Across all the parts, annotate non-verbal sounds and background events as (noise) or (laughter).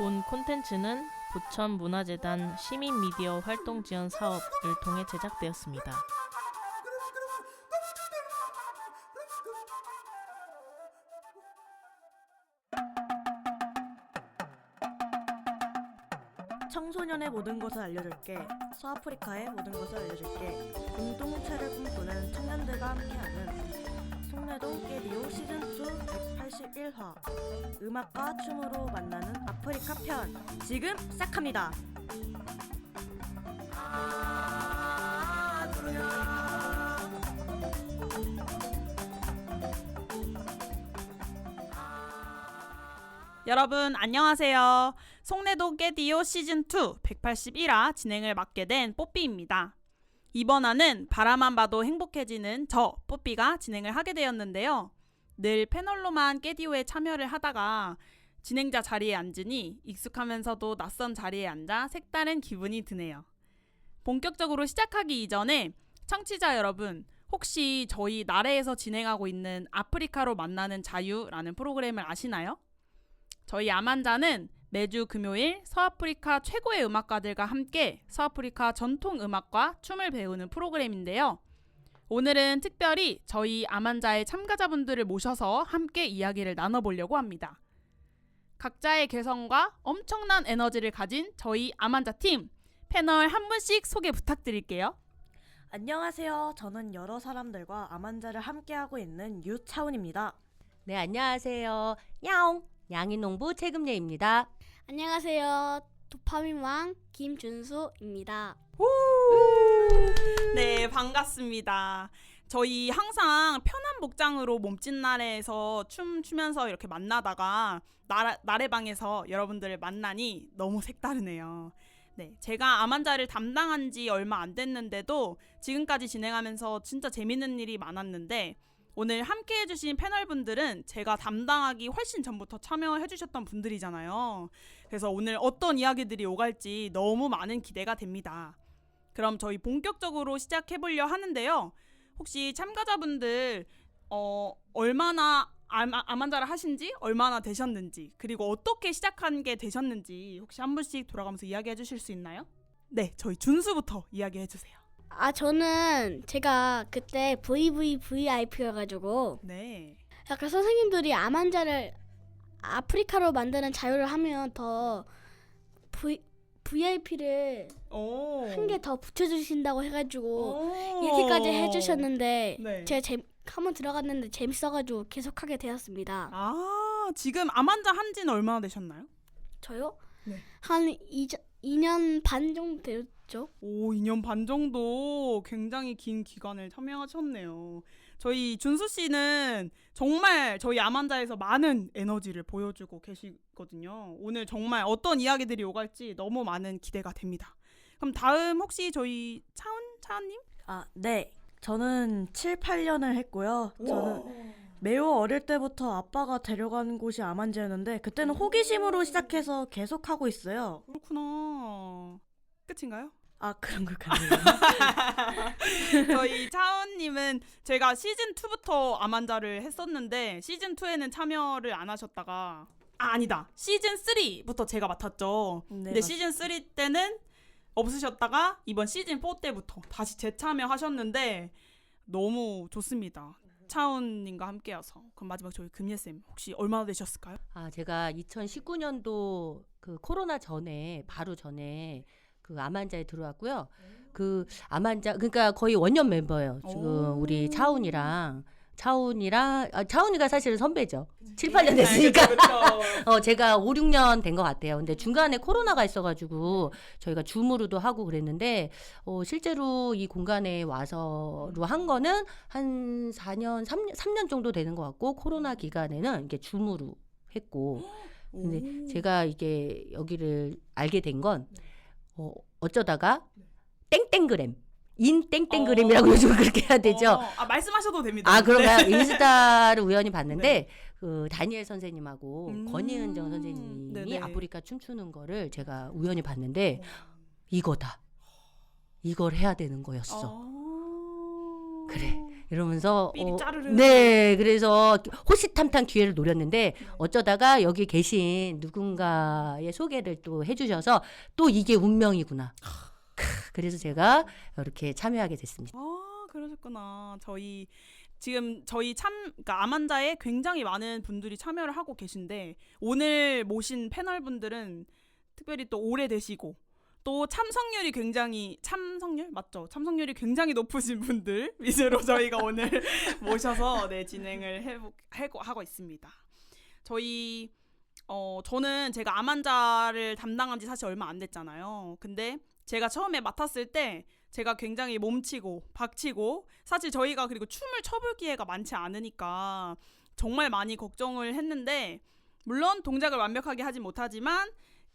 본 콘텐츠는 부천 문화재단 시민 미디어 활동 지원 사업을 통해 제작되었습니다. 청소년의 모든 것을 알려줄게. 서아프리카의 모든 것을 알려줄게. 공동체를 꿈꾸는 청년들과 함께하는 송내동 깨디오 시즌2 181화 음악과 춤으로 만나는 아프리카 편 지금 시작합니다. 여러분 안녕하세요. 송내도 깨디오 시즌 2 181화 진행을 맡게 된 뽀삐입니다. 이번 화는 바라만 봐도 행복해지는 저 뽀삐가 진행을 하게 되었는데요. 늘 패널로만 깨디오에 참여를 하다가 진행자 자리에 앉으니 익숙하면서도 낯선 자리에 앉아 색다른 기분이 드네요. 본격적으로 시작하기 이전에 청취자 여러분 혹시 저희 나래에서 진행하고 있는 아프리카로 만나는 자유라는 프로그램을 아시나요? 저희 아만자는 매주 금요일 서아프리카 최고의 음악가들과 함께 서아프리카 전통 음악과 춤을 배우는 프로그램인데요. 오늘은 특별히 저희 아만자의 참가자분들을 모셔서 함께 이야기를 나눠보려고 합니다. 각자의 개성과 엄청난 에너지를 가진 저희 아만자 팀 패널 한 분씩 소개 부탁드릴게요. 안녕하세요. 저는 여러 사람들과 아만자를 함께하고 있는 유차훈입니다. 네, 안녕하세요. 야옹! 양인농부 책임례입니다. 안녕하세요. 도파민왕 김준수입니다. 네, 반갑습니다. 저희 항상 편한 복장으로 몸짓 날에서 춤 추면서 이렇게 만나다가 나라, 나래방에서 여러분들을 만나니 너무 색다르네요. 네, 제가 아만자를 담당한 지 얼마 안 됐는데도 지금까지 진행하면서 진짜 재밌는 일이 많았는데 오늘 함께 해주신 패널분들은 제가 담당하기 훨씬 전부터 참여해주셨던 분들이잖아요. 그래서 오늘 어떤 이야기들이 오갈지 너무 많은 기대가 됩니다. 그럼 저희 본격적으로 시작해보려 하는데요. 혹시 참가자분들 어, 얼마나 아마, 아만자를 하신지 얼마나 되셨는지 그리고 어떻게 시작한 게 되셨는지 혹시 한 분씩 돌아가면서 이야기해 주실 수 있나요? 네, 저희 준수부터 이야기해 주세요. 아 저는 제가 그때 VVVIP여가지고 네. 약간 선생님들이 암환자를 아프리카로 만드는 자유를 하면 더 V VIP를 오. 한개 더 붙여주신다고 해가지고 오. 이렇게까지 해주셨는데 네. 제가 재, 한번 들어갔는데 재밌어가지고 계속하게 되었습니다. 아, 지금 아만자 한지는 얼마나 되셨나요? 저요? 네. 한 2, 2년 반 정도 되었죠. 오, 2년 반 정도 굉장히 긴 기간을 참여하셨네요. 저희 준수 씨는 정말 저희 아만자에서 많은 에너지를 보여주고 계시거든요. 오늘 정말 어떤 이야기들이 오갈지 너무 많은 기대가 됩니다. 그럼 다음 혹시 저희 차은 차은님? 아, 네. 저는 7, 8년을 했고요. 저는 매우 어릴 때부터 아빠가 데려간 곳이 아만지였는데 그때는 호기심으로 시작해서 계속 하고 있어요. 그렇구나. 끝인가요? 아 그런 것 같네요. (laughs) 저희 차은님은 제가 시즌 2부터 아만자를 했었는데 시즌 2에는 참여를 안 하셨다가 아 아니다 시즌 3부터 제가 맡았죠. 네, 근데 맞- 시즌 3 때는 없으셨다가 이번 시즌 4 때부터 다시 재참여하셨는데 너무 좋습니다. 차은님과 함께여서 그럼 마지막 저희 금예 쌤 혹시 얼마나 되셨을까요? 아, 제가 2019년도 그 코로나 전에 바로 전에 그 아만자에 들어왔고요. 그 아만자 그러니까 거의 원년 멤버예요. 지금 오. 우리 차훈이랑 차훈이랑 아, 차훈이가 사실은 선배죠. 7, 8년 됐으니까. 네. (laughs) 어, 제가 5, 6년 된 것 같아요. 근데 중간에 코로나가 있어가지고 저희가 줌으로도 하고 그랬는데, 어, 실제로 이 공간에 와서로 한 거는 한 4년, 3년, 3년 정도 되는 것 같고, 코로나 기간에는 이게 줌으로 했고, (gasps) 근데 오. 제가 이게 여기를 알게 된 건, 어, 어쩌다가 땡땡그램, 인 땡땡그램이라고 어. 요즘 그렇게 해야 되죠. 어, 아 말씀하셔도 됩니다. 아 그런가요? 네. (laughs) 인스타를 우연히 봤는데 그 다니엘 선생님하고 음. 권희은정 선생님이 네네. 아프리카 춤추는 거를 제가 우연히 봤는데 이거다. 이걸 해야 되는 거였어. 어. 그래. 이러면서 삐리 어, 짜르르. 네, 그래서 호시탐탐 기회를 노렸는데 어쩌다가 여기 계신 누군가의 소개를 또 해주셔서 또 이게 운명이구나. 크, 그래서 제가 이렇게 참여하게 됐습니다. 아 그러셨구나. 저희 지금 저희 참 그러니까 암환자에 굉장히 많은 분들이 참여를 하고 계신데 오늘 모신 패널 분들은 특별히 또 오래 되시고 또 참석률이 굉장히 참석률 맞죠? 참석률이 굉장히 높으신 분들 (laughs) 위주로 저희가 오늘 (laughs) 모셔서 네 진행을 해보, 하고 있습니다. 저희 어 저는 제가 암 환자를 담당한 지 사실 얼마 안 됐잖아요. 근데 제가 처음에 맡았을 때 제가 굉장히 몸치고 박치고 사실 저희가 그리고 춤을 춰볼 기회가 많지 않으니까 정말 많이 걱정을 했는데 물론 동작을 완벽하게 하지 못하지만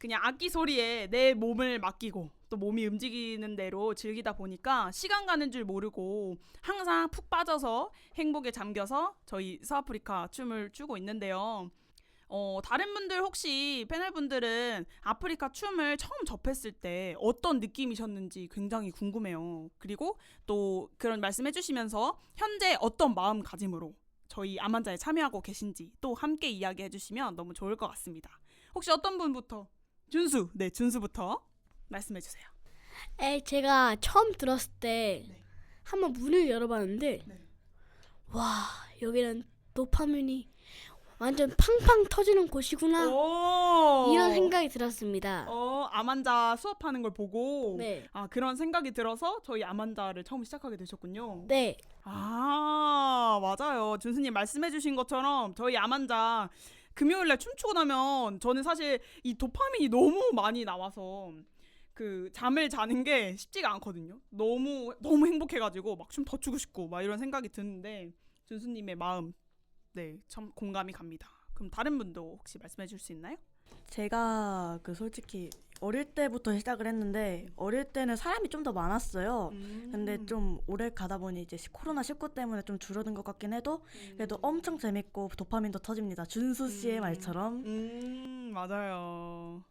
그냥 악기 소리에 내 몸을 맡기고 또 몸이 움직이는 대로 즐기다 보니까 시간 가는 줄 모르고 항상 푹 빠져서 행복에 잠겨서 저희 서아프리카 춤을 추고 있는데요. 어, 다른 분들 혹시 패널 분들은 아프리카 춤을 처음 접했을 때 어떤 느낌이셨는지 굉장히 궁금해요. 그리고 또 그런 말씀 해 주시면서 현재 어떤 마음가짐으로 저희 암환자에 참여하고 계신지 또 함께 이야기해 주시면 너무 좋을 것 같습니다. 혹시 어떤 분부터? 준수, 네, 준수부터 말씀해 주세요. 에 제가 처음 들었을 때 네. 한번 문을 열어봤는데 네. 와 여기는 도파민이 완전 팡팡 터지는 곳이구나 오! 이런 생각이 들었습니다. 어, 암환자 수업하는 걸 보고 네, 아 그런 생각이 들어서 저희 암환자를 처음 시작하게 되셨군요. 네, 아 맞아요 준수님 말씀해주신 것처럼 저희 암환자 금요일 날 춤추고 나면 저는 사실 이 도파민이 너무 많이 나와서 그 잠을 자는 게 쉽지가 않거든요. 너무 너무 행복해가지고 막 춤 더 추고 싶고 막 이런 생각이 드는데 준수님의 마음 네 참 공감이 갑니다. 그럼 다른 분도 혹시 말씀해 줄 수 있나요? 제가 그 솔직히 어릴 때부터 시작을 했는데 어릴 때는 사람이 좀 더 많았어요. 음. 근데 좀 오래 가다 보니 이제 시- 코로나 19 때문에 좀 줄어든 것 같긴 해도 그래도 엄청 재밌고 도파민도 터집니다. 준수 씨의 음. 말처럼. 음 맞아요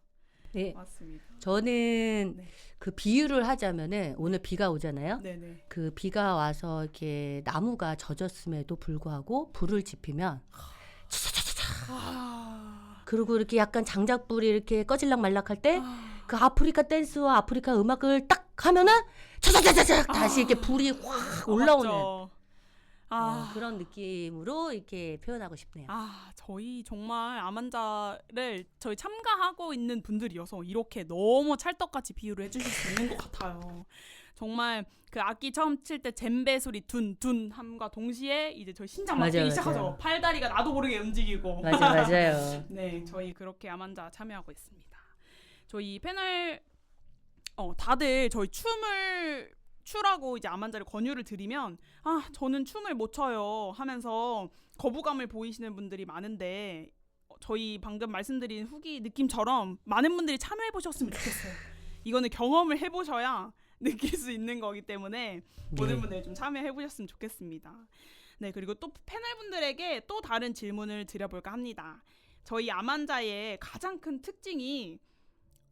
네, 맞습니다. 저는 네. 그 비유를 하자면은 오늘 비가 오잖아요. 네네 그 비가 와서 이렇게 나무가 젖었음에도 불구하고 불을 지피면 아, 그리고 이렇게 약간 장작불이 이렇게 꺼질락 말락할 때 아. 그 아프리카 댄스와 아프리카 음악을 딱 하면은 차차차차차 다시 이렇게 불이 확 올라오는 맞죠. 아, 어, 그런 느낌으로 이렇게 표현하고 싶네요. 아, 저희 정말 암환자를 저희 참가하고 있는 분들이어서 이렇게 너무 찰떡같이 비유를 해주실 수 있는 것 같아요. 정말 그 악기 처음 칠 때 젬베 소리 둔둔 함과 동시에 이제 저희 심장 맞아요, 막히기 맞아요. 시작하죠. 팔다리가 나도 모르게 움직이고. 맞아 (laughs) 맞아요. 네, 저희 그렇게 암환자 참여하고 있습니다. 저희 패널 어 다들 저희 춤을 추라고 이제 암환자를 권유를 드리면 아 저는 춤을 못 춰요 하면서 거부감을 보이시는 분들이 많은데 어, 저희 방금 말씀드린 후기 느낌처럼 많은 분들이 참여해 보셨으면 좋겠어요. 이거는 경험을 해보셔야 느낄 수 있는 거기 때문에 모든 네. 분들 좀 참여해 보셨으면 좋겠습니다. 네, 그리고 또 패널 분들에게 또 다른 질문을 드려볼까 합니다. 저희 암환자의 가장 큰 특징이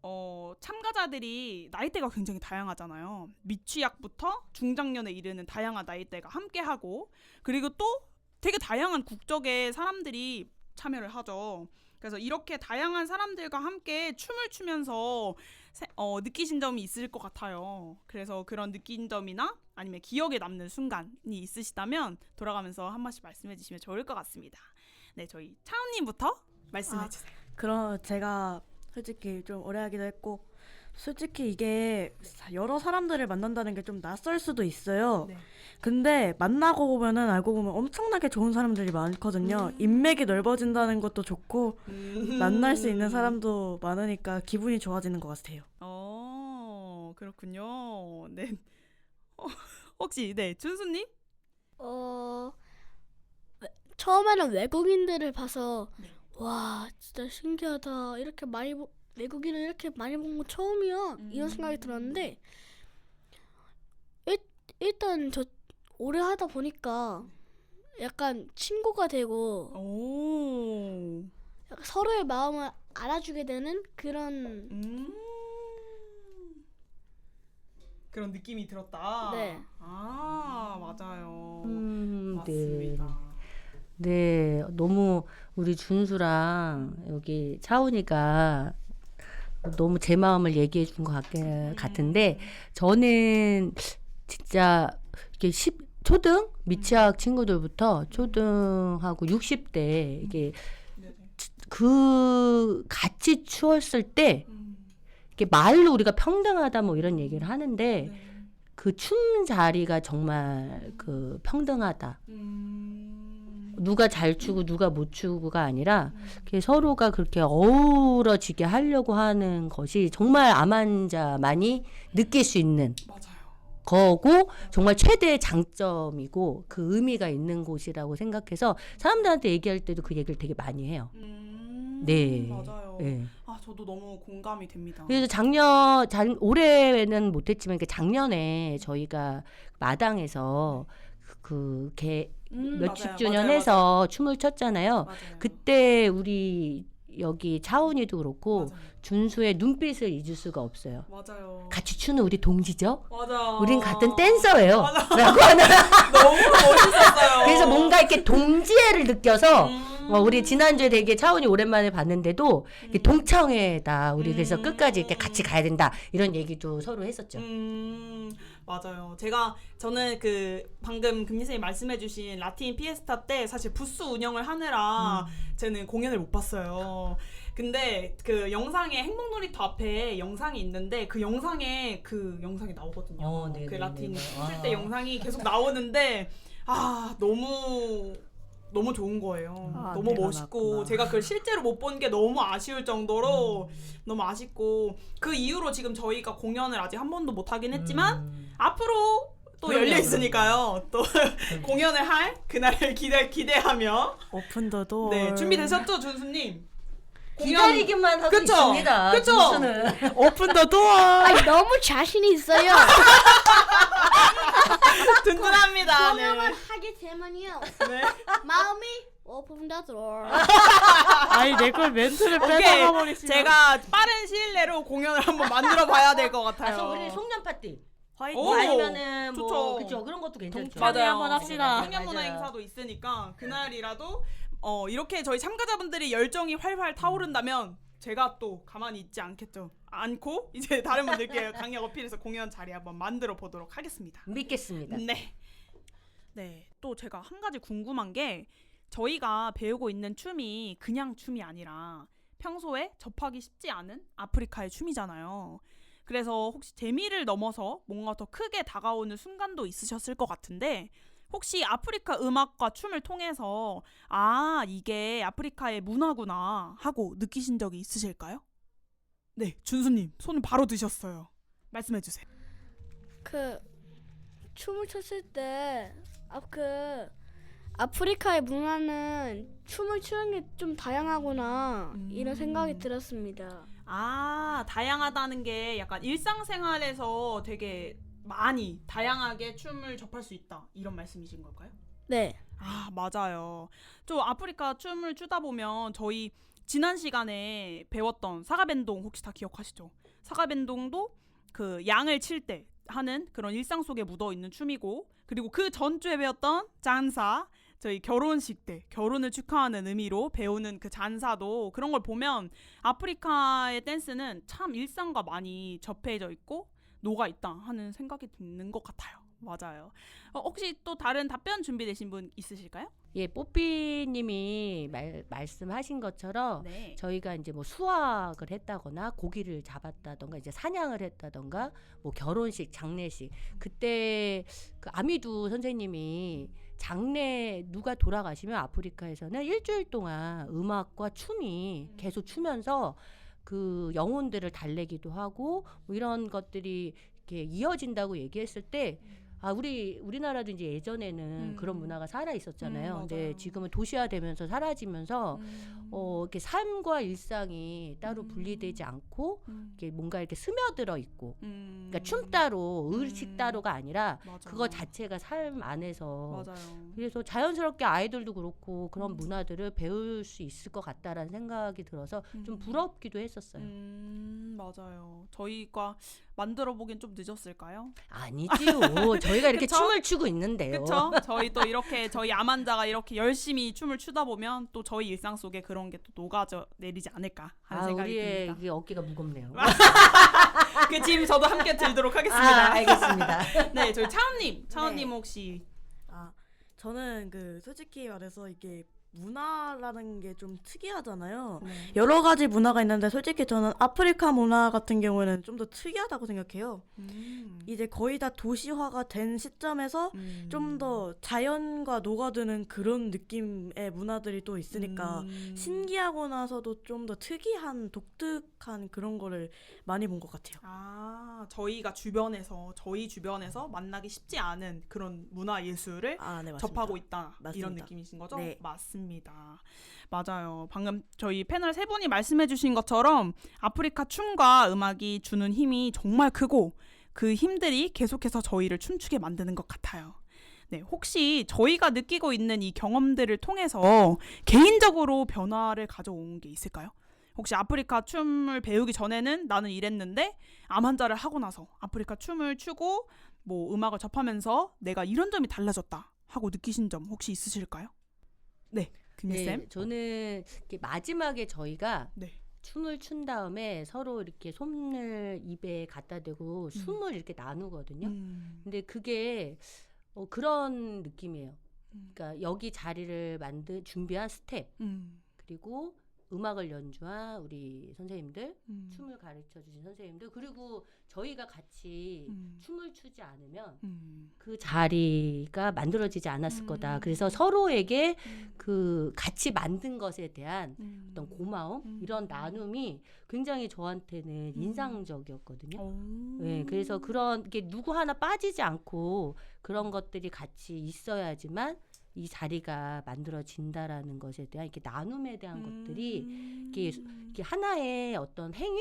어, 참가자들이 나이대가 굉장히 다양하잖아요. 미취학부터 중장년에 이르는 다양한 나이대가 함께하고 그리고 또 되게 다양한 국적의 사람들이 참여를 하죠. 그래서 이렇게 다양한 사람들과 함께 춤을 추면서 세- 어, 느끼신 점이 있을 것 같아요. 그래서 그런 느낀 점이나 아니면 기억에 남는 순간이 있으시다면 돌아가면서 한 번씩 말씀해 주시면 좋을 것 같습니다. 네, 저희 차은님부터 말씀해 아, 주세요. 그런 제가 솔직히 좀 오래 하기도 했고 솔직히 이게 여러 사람들을 만난다는 게 좀 낯설 수도 있어요. 네. 근데 만나고 보면은 알고 보면 엄청나게 좋은 사람들이 많거든요. 음. 인맥이 넓어진다는 것도 좋고 음. 만날 수 있는 사람도 많으니까 기분이 좋아지는 것 같아요. 어, 그렇군요. 네. 어, 혹시 네, 준수님? 어 외- 처음에는 외국인들을 봐서 네. 와 진짜 신기하다 이렇게 많이 보, 외국인을 이렇게 많이 본건 처음이야 이런 생각이 음. 들었는데 일, 일단 저 오래 하다 보니까 약간 친구가 되고 오. 약간 서로의 마음을 알아주게 되는 그런 음. 그런 느낌이 들었다. 네. 아, 맞아요. 음, 네. 맞습니다. 네, 너무 우리 준수랑 여기 차훈이가 너무 제 마음을 얘기해 준 것 같은데 저는 진짜 이게 10 초등 미취학 친구들부터 초등하고 60대 이게. 그 같이 추웠을 때 음, 이게 말로 우리가 평등하다 뭐 이런 얘기를 하는데 네. 그춤 자리가 정말 그 평등하다. 음, 누가 잘 추고 누가 못 추고가 아니라 서로가 그렇게 어우러지게 하려고 하는 것이 정말 암 환자만이 느낄 수 있는 맞아요. 거고 정말 최대의 장점이고 그 의미가 있는 곳이라고 생각해서 사람들한테 얘기할 때도 그 얘기를 되게 많이 해요. 음, 네. 맞아요. 네. 아 저도 너무 공감이 됩니다. 그래서 작년 작 올해는 못했지만 그 작년에 저희가 마당에서 그개 음, 몇십 주년 해서 춤을 췄잖아요. 맞아요. 그때 우리 여기 차훈이도 그렇고 맞아요. 준수의 눈빛을 잊을 수가 없어요. 맞아요. 같이 추는 우리 동지죠? 맞아. 우린 같은 댄서예요. 어. 맞아. (laughs) 라고 하는. (laughs) 너무 멋있었어요. 그래서 뭔가 이렇게 동지애를 느껴서 음. 어, 우리 지난주에 되게 차훈이 오랜만에 봤는데도 이렇게 동창회다. 우리 그래서 음. 끝까지 이렇게 같이 가야 된다. 이런 얘기도 서로 했었죠. 음, 맞아요. 제가 저는 그 방금 금리 선생님 말씀해주신 라틴 피에스타 때 사실 부스 운영을 하느라 음. 저는 공연을 못 봤어요. 근데 그 영상에 행복놀이터 앞에 영상이 있는데 그 영상에 그 영상이 나오거든요. 어, 그 네네네네. 라틴 아. 출때 영상이 계속 나오는데 아 너무 너무 좋은 거예요. 아, 너무 내가 멋있고 났구나. 제가 그걸 실제로 못 본 게 너무 아쉬울 정도로 너무 아쉽고 그 이후로 지금 저희가 공연을 아직 한 번도 못 하긴 했지만 음. 앞으로 또 열려 있으니까요. 또 (laughs) 공연을 할 그날을 (laughs) 기대 기대하며 오픈 더 도어. 네 준비되셨죠 준수님? 기다리기만 하고 그쵸? 있습니다. 그쵸? 준수는. 오픈 더 도어. 아니 너무 자신이 있어요. (laughs) 든든합니다. 네. 공연을 하게 되면요 네. 마음이 오픈 더 도어. 아니 내 걸 멘트를 오케이. 뺏어가 버리시면. 제가 빠른 시일 내로 공연을 한번 만들어 봐야 될 것 같아요. 가서 우리 송년 파티. 화이팅. 오, 뭐 아니면은 뭐 좋죠. 그죠 그런 것도 괜찮죠. 맞아요. 한번 합시다. 청년문화 맞아요. 행사도 있으니까 그날이라도 어 이렇게 저희 참가자분들이 열정이 활활 타오른다면 제가 또 가만히 있지 않겠죠. 않고 이제 (laughs) 다른 분들께 강력 어필해서 공연 자리 한번 만들어 보도록 하겠습니다. 믿겠습니다. 네. 네. 또 제가 한 가지 궁금한 게 저희가 배우고 있는 춤이 그냥 춤이 아니라 평소에 접하기 쉽지 않은 아프리카의 춤이잖아요. 그래서 혹시 재미를 넘어서 뭔가 더 크게 다가오는 순간도 있으셨을 것 같은데 혹시 아프리카 음악과 춤을 통해서 아, 이게 아프리카의 문화구나 하고 느끼신 적이 있으실까요? 네, 준수님 손을 바로 드셨어요. 말씀해 주세요. 그 춤을 췄을 때, 아, 그 아프리카의 문화는 춤을 추는 게 좀 다양하구나 이런 생각이 음. 들었습니다. 아, 다양하다는 게 약간 일상생활에서 되게 많이 다양하게 춤을 접할 수 있다. 이런 말씀이신 걸까요? 네, 아, 맞아요. 저 아프리카 춤을 추다 보면 저희 지난 시간에 배웠던 사가벤동 혹시 다 기억하시죠? 사가벤동도 그 양을 칠 때 하는 그런 일상 속에 묻어 있는 춤이고 그리고 그 전주에 배웠던 잔사 저희 결혼식 때 결혼을 축하하는 의미로 배우는 그 잔사도 그런 걸 보면 아프리카의 댄스는 참 일상과 많이 접해져 있고 녹아 있다 하는 생각이 드는 것 같아요. 맞아요. 어, 혹시 또 다른 답변 준비되신 분 있으실까요? 예, 뽀삐님이 말, 말씀하신 것처럼 네. 저희가 이제 뭐 수학을 했다거나 고기를 잡았다던가 이제 사냥을 했다던가 뭐 결혼식, 장례식 그때 그 아미두 선생님이 장례 누가 돌아가시면 아프리카에서는 일주일 동안 음악과 춤이 계속 추면서 그 영혼들을 달래기도 하고 뭐 이런 것들이 이렇게 이어진다고 얘기했을 때 아 우리 우리나라도 이제 예전에는 음. 그런 문화가 살아 있었잖아요. 음, 근데 맞아요. 지금은 도시화되면서 사라지면서 음. 어 이렇게 삶과 일상이 따로 분리되지 않고 음. 이렇게 뭔가 이렇게 스며들어 있고 음. 그러니까 춤 따로 의식 음. 따로가 아니라 맞아. 그거 자체가 삶 안에서 맞아요. 그래서 자연스럽게 아이들도 그렇고 그런 음. 문화들을 배울 수 있을 것 같다라는 생각이 들어서 좀 음. 부럽기도 했었어요. 음, 맞아요. 저희가 만들어 보긴 좀 늦었을까요? 아니지요. 저희가 이렇게 그쵸? 춤을 추고 있는데요. 그렇죠? (laughs) 저희 또 이렇게 저희 아만자가 이렇게 열심히 춤을 추다 보면 또 저희 일상 속에 그런 게 또 녹아져 내리지 않을까 하는 아, 생각이 우리의 듭니다. 이게 어깨가 무겁네요. (laughs) 그 짐 저도 함께 들도록 아, 하겠습니다. 알겠습니다. (laughs) 네, 저희 차은님, 차은님 혹시 아, 저는 그 솔직히 말해서 이게 문화라는 게 좀 특이하잖아요. 네. 여러 가지 문화가 있는데 솔직히 저는 아프리카 문화 같은 경우에는 좀 더 특이하다고 생각해요. 음. 이제 거의 다 도시화가 된 시점에서 음. 좀더 자연과 녹아드는 그런 느낌의 문화들이 또 있으니까 음. 신기하고 나서도 좀 더 특이한 독특한 그런 거를 많이 본 것 같아요. 아, 저희가 주변에서 저희 주변에서 만나기 쉽지 않은 그런 문화 예술을 아, 네. 접하고 있다 이런 맞습니다. 느낌이신 거죠? 네. 맞습니다. 맞아요. 방금 저희 패널 세 분이 말씀해 주신 것처럼 아프리카 춤과 음악이 주는 힘이 정말 크고 그 힘들이 계속해서 저희를 춤추게 만드는 것 같아요. 네, 혹시 저희가 느끼고 있는 이 경험들을 통해서 개인적으로 변화를 가져온 게 있을까요? 혹시 아프리카 춤을 배우기 전에는 나는 이랬는데 암 환자를 하고 나서 아프리카 춤을 추고 뭐 음악을 접하면서 내가 이런 점이 달라졌다 하고 느끼신 점 혹시 있으실까요? 네, 금희 쌤. 네, 저는 이렇게 마지막에 저희가 네. 춤을 춘 다음에 서로 이렇게 손을 입에 갖다 대고 숨을 이렇게 나누거든요. 음. 근데 그게 어, 그런 느낌이에요. 음. 그러니까 여기 자리를 만든 준비한 스텝 음. 그리고 음악을 연주한 우리 선생님들, 음. 춤을 가르쳐 주신 선생님들 그리고 저희가 같이 음. 춤을 추지 않으면 음. 그 자리가 만들어지지 않았을 음. 거다. 그래서 서로에게 음. 그 같이 만든 것에 대한 음. 어떤 고마움 음. 이런 나눔이 굉장히 저한테는 음. 인상적이었거든요. 오. 네, 그래서 그런 게 누구 하나 빠지지 않고 그런 것들이 같이 있어야지만 이 자리가 만들어진다라는 것에 대한 이렇게 나눔에 대한 것들이 음. 이게 이게 하나의 어떤 행위,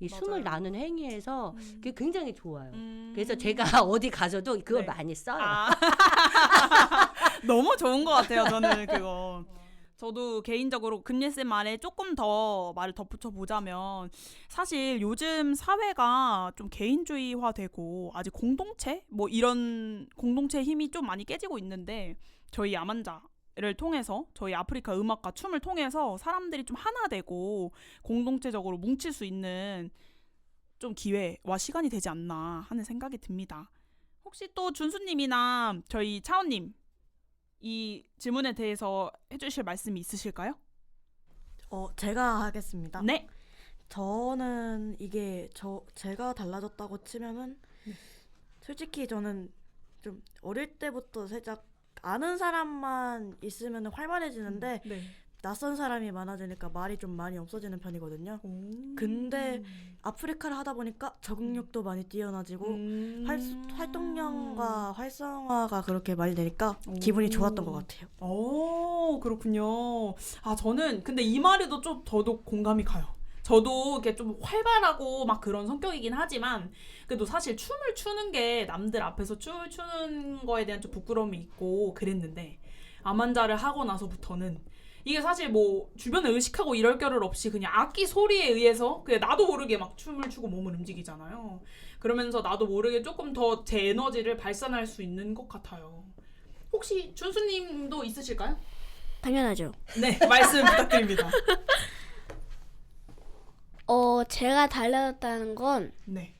이 맞아요. 숨을 나누는 행위에서 음. 그게 굉장히 좋아요. 음. 그래서 제가 (laughs) 어디 가서도 그걸 네. 많이 써요. 아. (laughs) 너무 좋은 것 같아요. 저는 그거. (laughs) 저도 개인적으로 금예쌤 말에 조금 더 말을 덧붙여 보자면 사실 요즘 사회가 좀 개인주의화되고 아직 공동체 뭐 이런 공동체 힘이 좀 많이 깨지고 있는데 저희 아만자 를 통해서 저희 아프리카 음악과 춤을 통해서 사람들이 좀 하나 되고 공동체적으로 뭉칠 수 있는 좀 기회와 시간이 되지 않나 하는 생각이 듭니다. 혹시 또 준수님이나 저희 차원님 이 질문에 대해서 해주실 말씀이 있으실까요? 어, 제가 하겠습니다. 네. 저는 이게 저 제가 달라졌다고 치면은 솔직히 저는 좀 어릴 때부터 살짝 아는 사람만 있으면 활발해지는데 네. 낯선 사람이 많아지니까 말이 좀 많이 없어지는 편이거든요. 근데 아프리카를 하다 보니까 적응력도 많이 뛰어나지고 음. 활, 활동량과 활성화가 그렇게 많이 되니까 오. 기분이 좋았던 것 같아요. 오 그렇군요. 아 저는 근데 이 말에도 좀 저도 공감이 가요. 저도 이렇게 좀 활발하고 막 그런 성격이긴 하지만 그래도 사실 춤을 추는 게 남들 앞에서 춤을 추는 거에 대한 좀 부끄러움이 있고 그랬는데 암환자를 하고 나서부터는 이게 사실 뭐 주변을 의식하고 이럴 겨를 없이 그냥 악기 소리에 의해서 그냥 나도 모르게 막 춤을 추고 몸을 움직이잖아요. 그러면서 나도 모르게 조금 더 제 에너지를 발산할 수 있는 것 같아요. 혹시 준수님도 있으실까요? 당연하죠. 네, 말씀 부탁드립니다. (laughs) 어 제가 달라졌다는 건 네.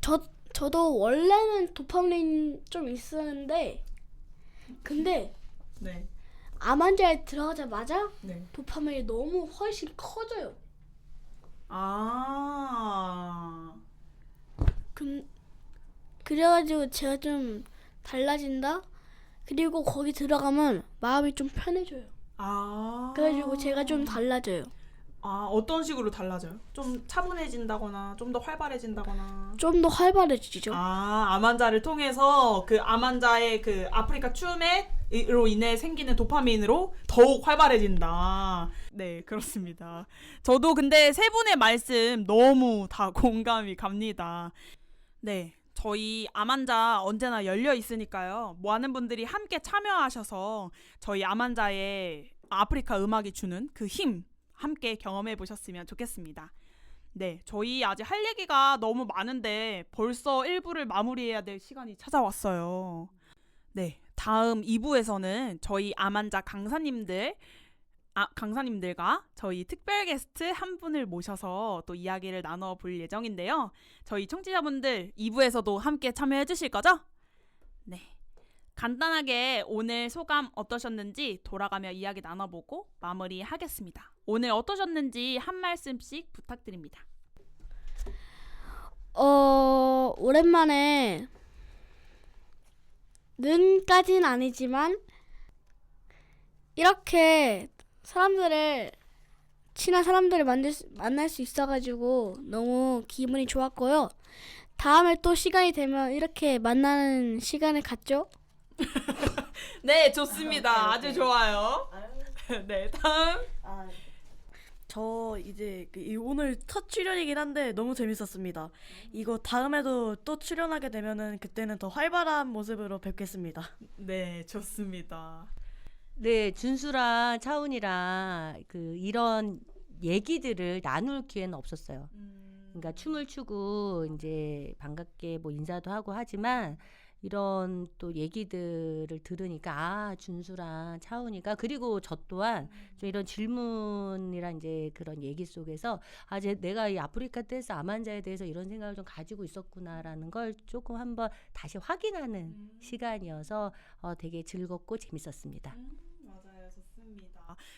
저 저도 원래는 도파민 좀 있었는데 근데 네. 암 환자에 들어가자마자 네. 도파민이 너무 훨씬 커져요. 아. 그, 그래가지고 제가 좀 달라진다. 그리고 거기 들어가면 마음이 좀 편해져요. 아. 그래가지고 제가 좀 달라져요. 아, 어떤 식으로 달라져요? 좀 차분해진다거나 좀 더 활발해진다거나. 좀 더 활발해지죠. 아, 암환자를 통해서 그 암환자의 그 아프리카 춤에 로 인해 생기는 도파민으로 더욱 활발해진다. 네, 그렇습니다. 저도 근데 세 분의 말씀 너무 다 (laughs) 공감이 갑니다. 네. 저희 암환자 언제나 열려 있으니까요. 많은 분들이 함께 참여하셔서 저희 암환자의 아프리카 음악이 주는 그 힘 함께 경험해 보셨으면 좋겠습니다. 네, 저희 아직 할 얘기가 너무 많은데 벌써 1부를 마무리해야 될 시간이 찾아왔어요. 네, 다음 2부에서는 저희 암환자 강사님들 아, 강사님들과 저희 특별 게스트 한 분을 모셔서 또 이야기를 나눠 볼 예정인데요. 저희 청취자분들 2부에서도 함께 참여해 주실 거죠? 네. 간단하게 오늘 소감 어떠셨는지 돌아가며 이야기 나눠보고 마무리하겠습니다. 오늘 어떠셨는지 한 말씀씩 부탁드립니다. 어 오랜만에 는까진 아니지만 이렇게 사람들을 친한 사람들을 만들 수, 만날 수 있어가지고 너무 기분이 좋았고요. 다음에 또 시간이 되면 이렇게 만나는 시간을 갖죠. 네, 좋습니다. 아주 좋아요. 네, 다음. 아, 저 이제 그이 오늘 첫 출연이긴 한데 너무 재밌었습니다. 이거 다음에도 또 출연하게 되면은 그때는 더 활발한 모습으로 뵙겠습니다. 네, 좋습니다. 네, 준수랑 차훈이랑 그 이런 얘기들을 나눌 기회는 없었어요. 그러니까 춤을 추고 이제 반갑게 뭐 인사도 하고 하지만 이런 또 얘기들을 들으니까 아 준수랑 차훈이가 그리고 저 또한 좀 이런 질문이랑 이제 그런 얘기 속에서 아 제 내가 이 아프리카 댄스 암환자에 대해서 이런 생각을 좀 가지고 있었구나라는 걸 조금 한번 다시 확인하는 시간이어서 어, 되게 즐겁고 재밌었습니다. 좋습니다.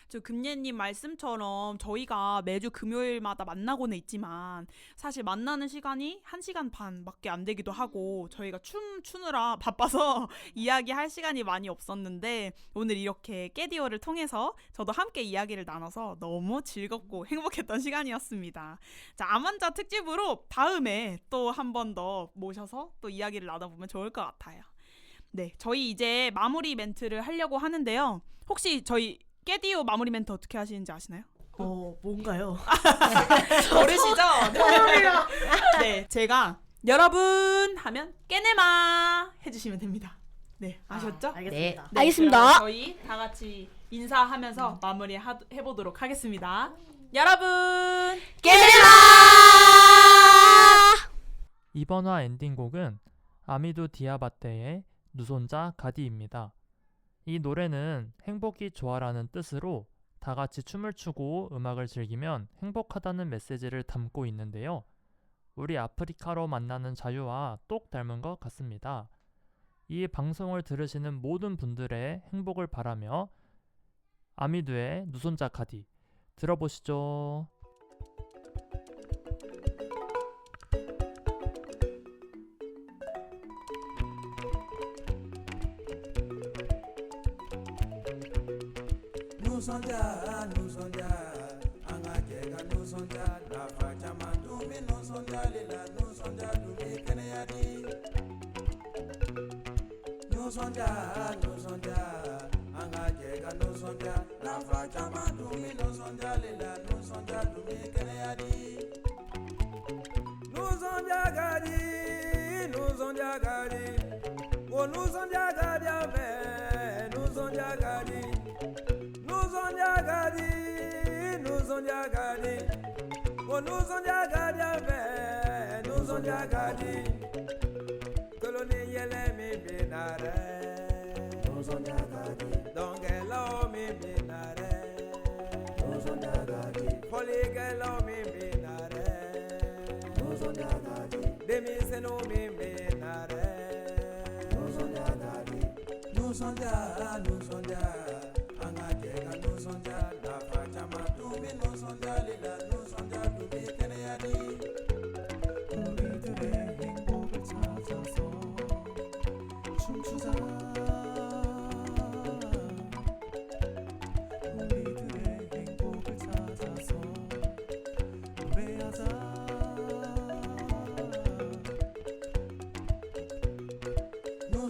저 금예님 말씀처럼 저희가 매주 금요일마다 만나고는 있지만 사실 만나는 시간이 1시간 반밖에 안 되기도 하고 저희가 춤 추느라 (laughs) 바빠서 이야기할 시간이 많이 없었는데 오늘 이렇게 깨디오를 통해서 저도 함께 이야기를 나눠서 너무 즐겁고 행복했던 시간이었습니다. 자, 암환자 특집으로 다음에 또 한 번 더 모셔서 또 이야기를 나눠보면 좋을 것 같아요. 네, 저희 이제 마무리 멘트를 하려고 하는데요. 혹시 저희 깨디오 마무리 멘트 어떻게 하시는지 아시나요? 어, 뭔가요? (laughs) 모르시죠? 네. 네, 제가 여러분 하면 깨네마 해주시면 됩니다. 네, 아셨죠? 아, 알겠습니다. 네, 알겠습니다. 그러면 저희 다 같이 인사하면서 마무리 하, 해보도록 하겠습니다. 여러분, 이번 화 엔딩곡은 아미두 디아바테의 누손자 가디입니다. 이 노래는 행복이 좋아라는 뜻으로 다 같이 춤을 추고 음악을 즐기면 행복하다는 메시지를 담고 있는데요. 우리 아프리카로 만나는 자유와 똑 닮은 것 같습니다. 이 방송을 들으시는 모든 분들의 행복을 바라며 아미두의 누손자 가디 들어보시죠. nous sonja, nous sonja, an ka jɛ ka nous sonja, nafa caman tun bɛ nous sonja le la, nous sonja tun bɛ kɛnɛya di. Nous sonja, nous sonja, an ka jɛ ka nous sonja, nafa caman tun bɛ sonja le la, nous sonja tun bɛ kɛnɛya di. Nous sonja ka di, sonja ka o oh, nous sonja ka.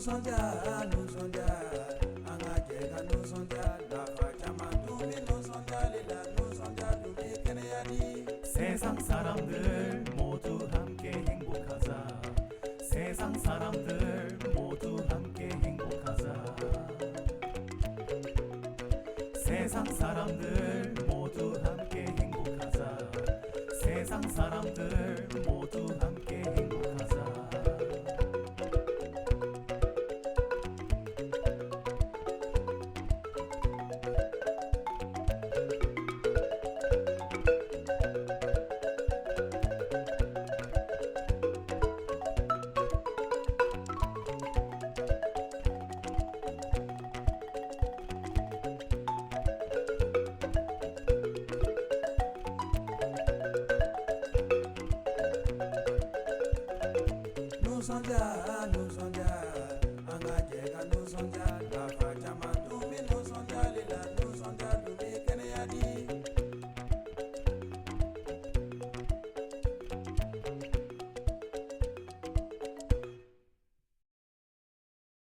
sonja, nous sonja. 兄弟